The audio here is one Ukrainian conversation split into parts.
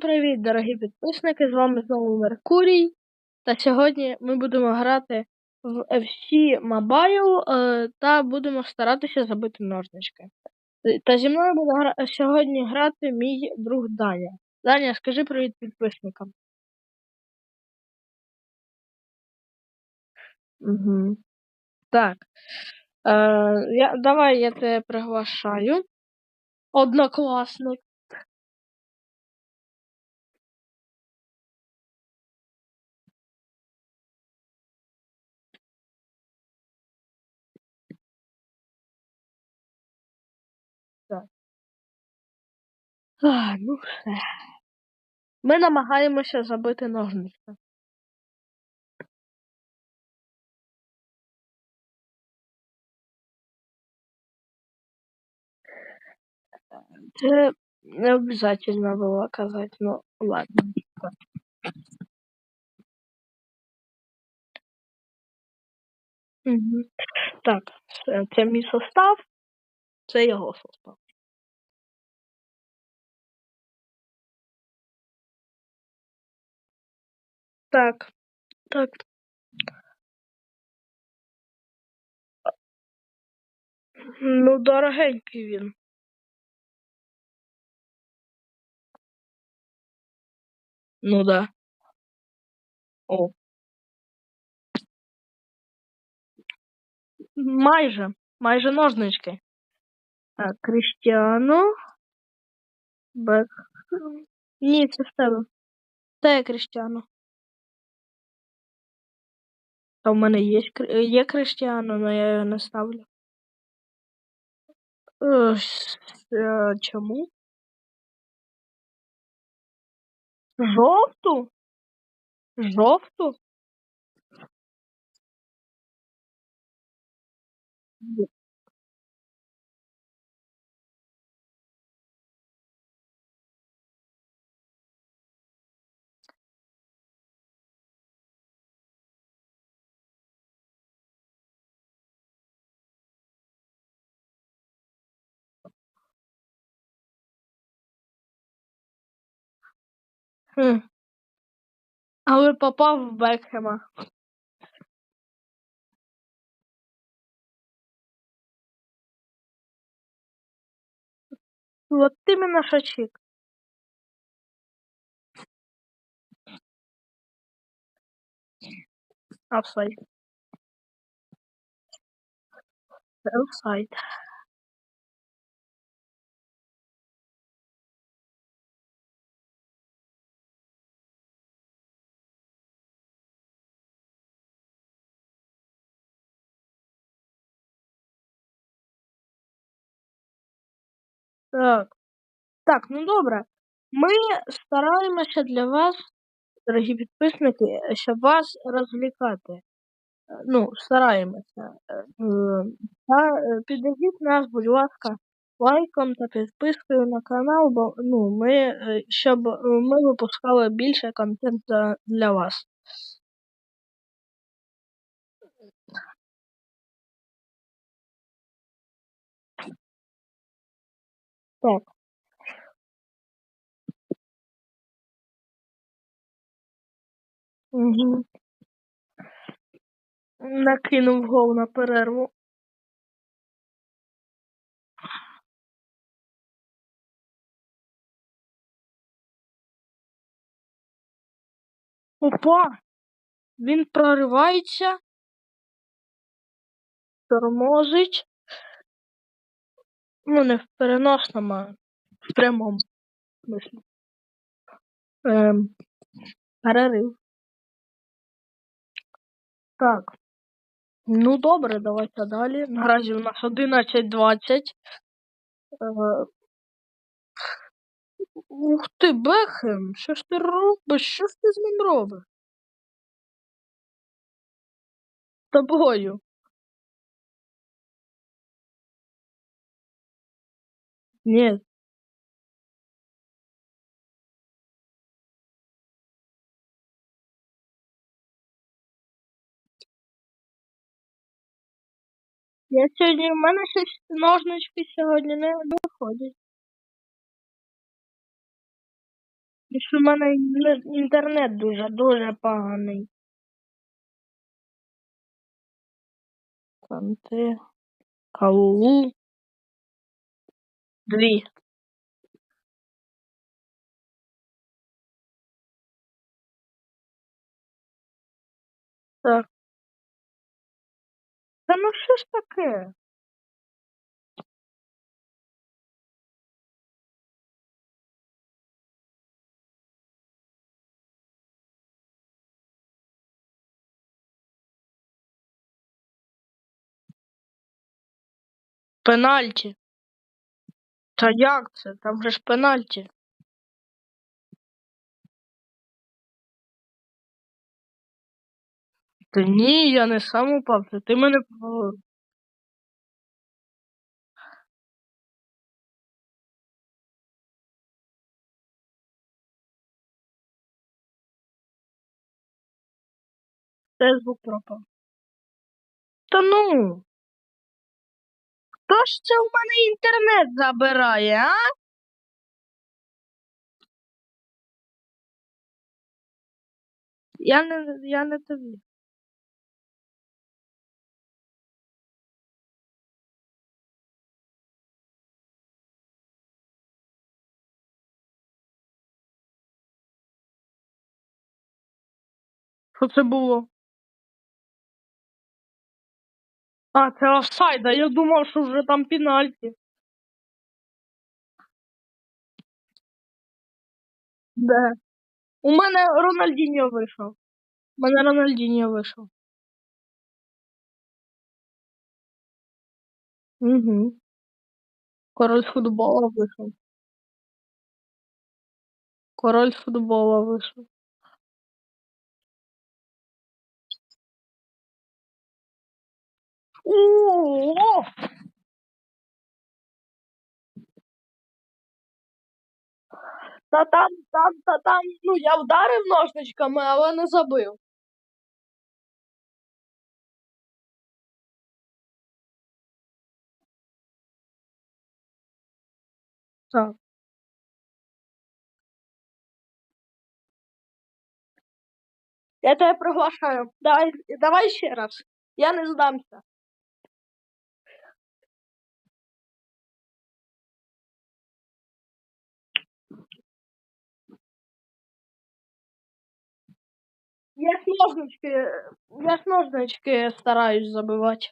Привіт, дорогі підписники! З вами знову Меркурій. Та сьогодні ми будемо грати в FC Mobile е, та будемо старатися забити ножнички. Е, Та зі мною буде гра... сьогодні грати мій друг Даня. Даня, скажи привіт підписникам. Угу. Так. Е, я, давай я тебе приглашаю. Однокласник. А, ну все. Ми намагаємося забити ножнички. Це не обязательно було казати, ну ладно. Угу. Так, це мій состав, це його состав. Так, так. Ну, дорогенький він. Ну да. О. Майже. Майже ножнички. Так, Крістіану. Бек. Ні, це в тебе. Це Крістіану. Та в мене є, Кр- є Крістіану, але я його не ставлю. Е, е, Чому? Жовту? Жовту? Хм. Але попав в Бекхема. Вот именно шачик. Офсайд. Офсайд. Так. Так, ну добре. Ми стараємося для вас, дорогі підписники, щоб вас розвлікати. Е, Ну, стараємося. Е, е, е, нас, будь ласка, лайком та підпискою на канал, бо ну, ми, щоб ми випускали більше контенту для вас. Так. Угу. Накинув гол на перерву. Опа! Він проривається, тормозить. Ну, не в переносному, а в прямому смислі. Ем, перерив. Так. Ну добре, давайте далі. Наразі у нас 11.20. Е, ух ти, Бехем! Що ж ти робиш? Що ж ти з ним робиш? Тобою. Ні. Я сьогодні, в мене щось ножнички сьогодні не виходять. Тому що в мене інтернет дуже, дуже поганий. Канти. Каулу. Дві. Так. Та ну що ж таке? Пенальті. Та як це? Там же ж пенальті. Та ні, я не сам упав, це ти мене по- Де звук пропав. Та ну. Хто ж це у мене інтернет забирає, а? Я не, я не тобі. Що це було? А, це офсайд, а я думав, що вже там пенальті. Де? У мене Рональдіньо вийшов. У мене Рональдіньо вийшов. Угу. Король футбола вийшов. Король футбола вийшов. О! Та там, там, та там, ну я вдарив ножничками, але не забив. Так. Я тебе приглашаю. Давай, давай ще раз. Я не здамся. Ножнички, я с ножнички стараюсь забивати.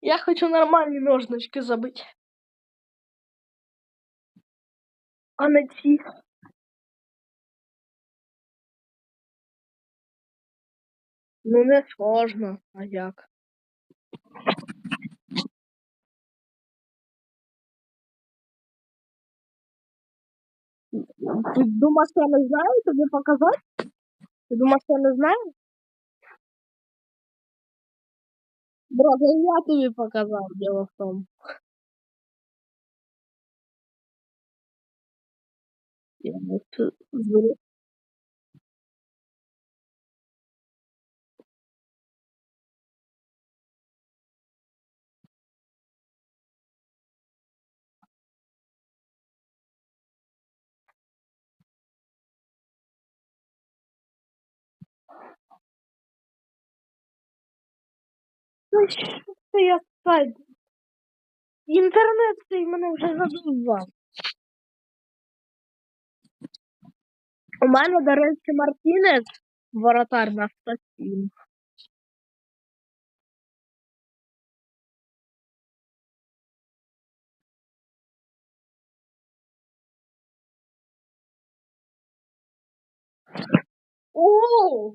Я хочу нормальні ножнички забити. А не ці. Ну не сложно, а як? Ти думаєш, я не знаю тобі показати? Ти думаєш, я не знаю? Брат, я тобі показав, дело в тому. Я от Ну що це я сайт? Інтернет цей мене вже задовбав. У мене, до речі, Мартінець, воротар на 107. О!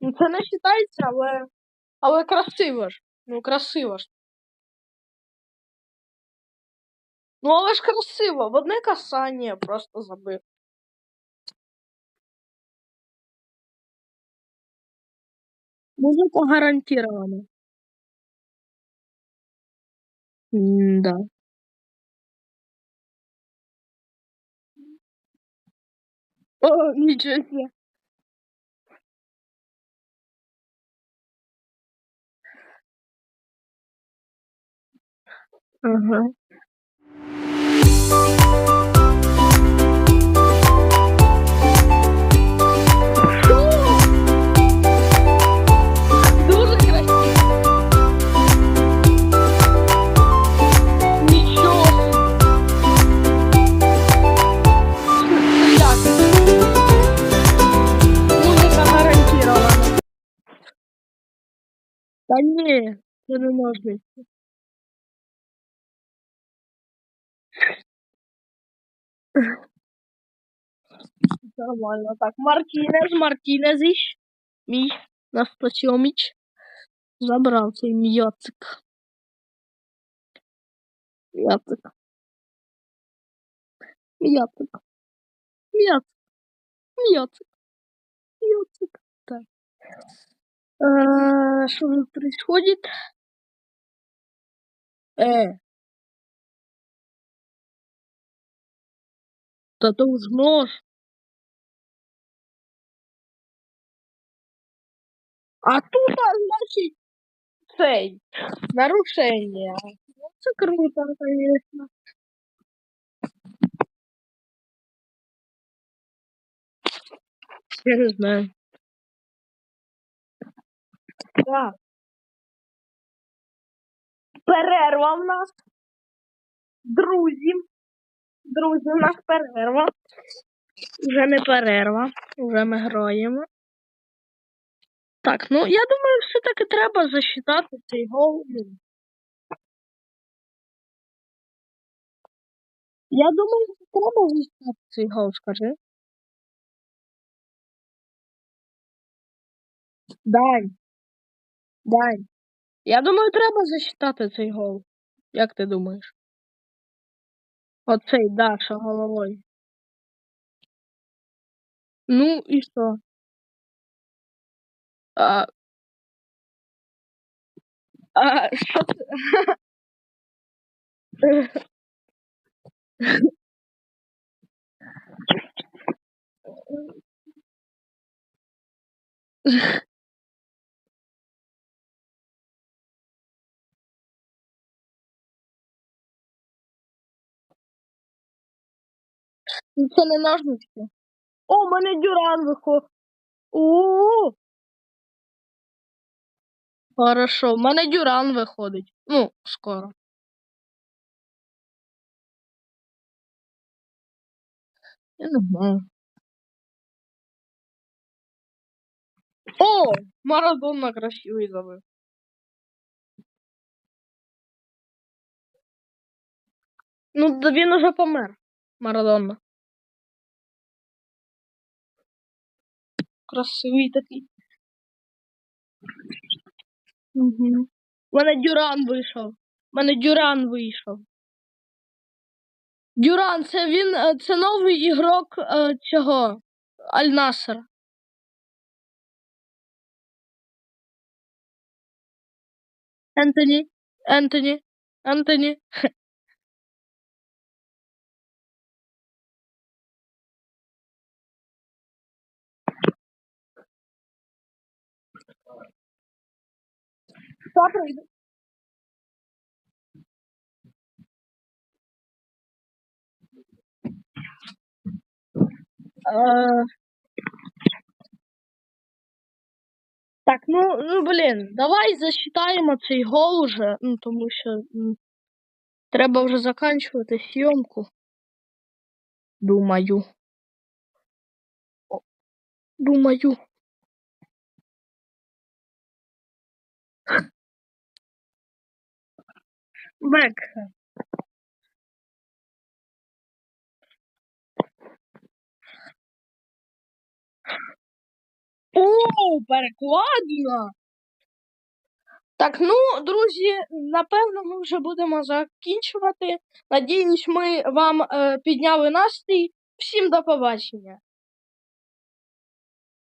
Ну це не вважається, але. Але красиво ж. Ну, красиво ж. Ну, але ж красиво. В одне касання просто забив. Музыка гарантирована. Да. О, ничего себе. Ага. Що? Дуже красиво. Нічого. собі. Як? Музика гарантирована. Та ні, це не можна. Нормально. Так, Мартінез, Мартінезіч. Мій Настасьоміч. Забрав цей м'яцик. М'яцик. М'яцик. М'яцик. М'яцик. М'яцик. Так. Э, Что тут происходит? Э. Да нож. А тут, значит, цей. Нарушение. Ну, Це круто, конечно. Я не знаю. Так. Перерва в нас. Друзі. Друзі, у нас перерва. Вже не перерва. Вже ми граємо. Так, ну я думаю, все-таки треба засчитати цей гол. Я думаю, треба засчитати цей гол, скажи. Дай. Дай. Я думаю, треба засчитати цей гол. Як ти думаєш? Оцей Даша головою. Ну і що? А, а що це? Це не ножнички. О, у мене дюран виходить. О, хорошо, в мене дюран виходить. Ну, скоро. Я не знаю. О, Марадона красивий забив. Ну, він уже помер. Марадона. Красивий такий. Угу. У мене Дюран вийшов. У мене Дюран вийшов. Дюран, це він, е, це новий ігрок е, цього Аль-Насера. Ентоні, Ентоні, Ентоні. Що прийде? Е, Так, ну, ну блін, давай засчитаємо цей гол уже, ну тому що м, треба вже заканчувати зйомку. Думаю. Думаю. Бек. О, перекладина. Так, ну, друзі, напевно, ми вже будемо закінчувати. Надіюсь, ми вам е, підняли настрій. Всім до побачення.